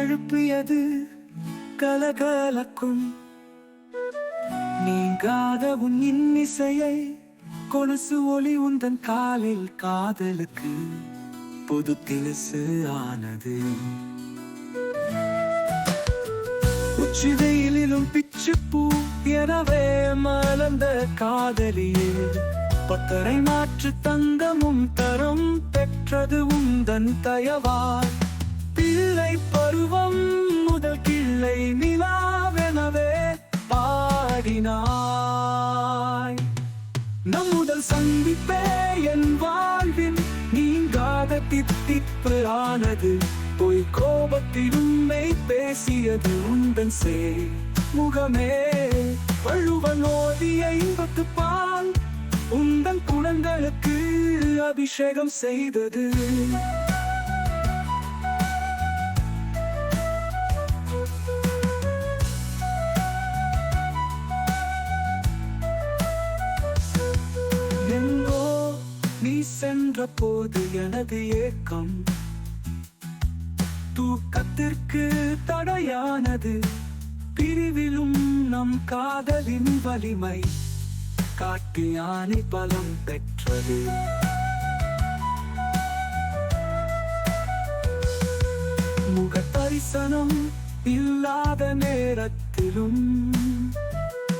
எழுப்பியது கலகலக்கும். நீங்காத உன் இன்னிசையை கொலுசு ஒளி உந்தன் காலில் காதலுக்கு புது திலசு ஆனது. உச்சி வெயிலிலும் பிச்சு பூ எனவே மலர்ந்த காதலியே பத்தரை மாற்று தங்கமும் தரம் பெற்றது உந்தன் தயவார் பிள்ளை பருவம் முதல் கிள்ளை நிலாவெனவே பாடினாய். நம் முதல் சந்திப்பே என் வாழ்வின் நீங்காத தித்திப்பு ஆனது பொய் கோபத்தில் உண்மை பேசியது உண்டன் சே. முகமே வள்ளுவன் ஓதிய இன்பத்து பால் உந்தன் குணங்களுக்கு அபிஷேகம் செய்தது. போது எனது ஏக்கம் தூக்கத்திற்கு தடையானது. பிரிவிலும் நம் காதலின் வலிமை. காட்டு யானை பலம் பெற்றது. முக தரிசனம் இல்லாத நேரத்திலும்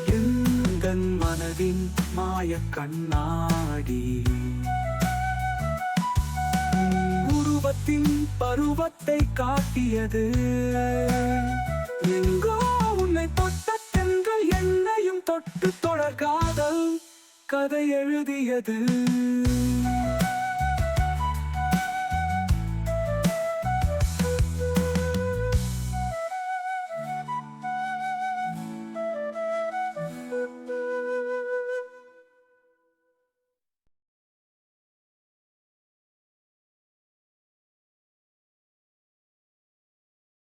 எங்கள் மனதின் மாய கண்ணாடி. பாவத்தின் பருவத்தை காட்டியது. எங்கோ உன்னை தொட்ட தென்றல் என்னையும் தொட்டு தொடர்காதல் கதை எழுதியது.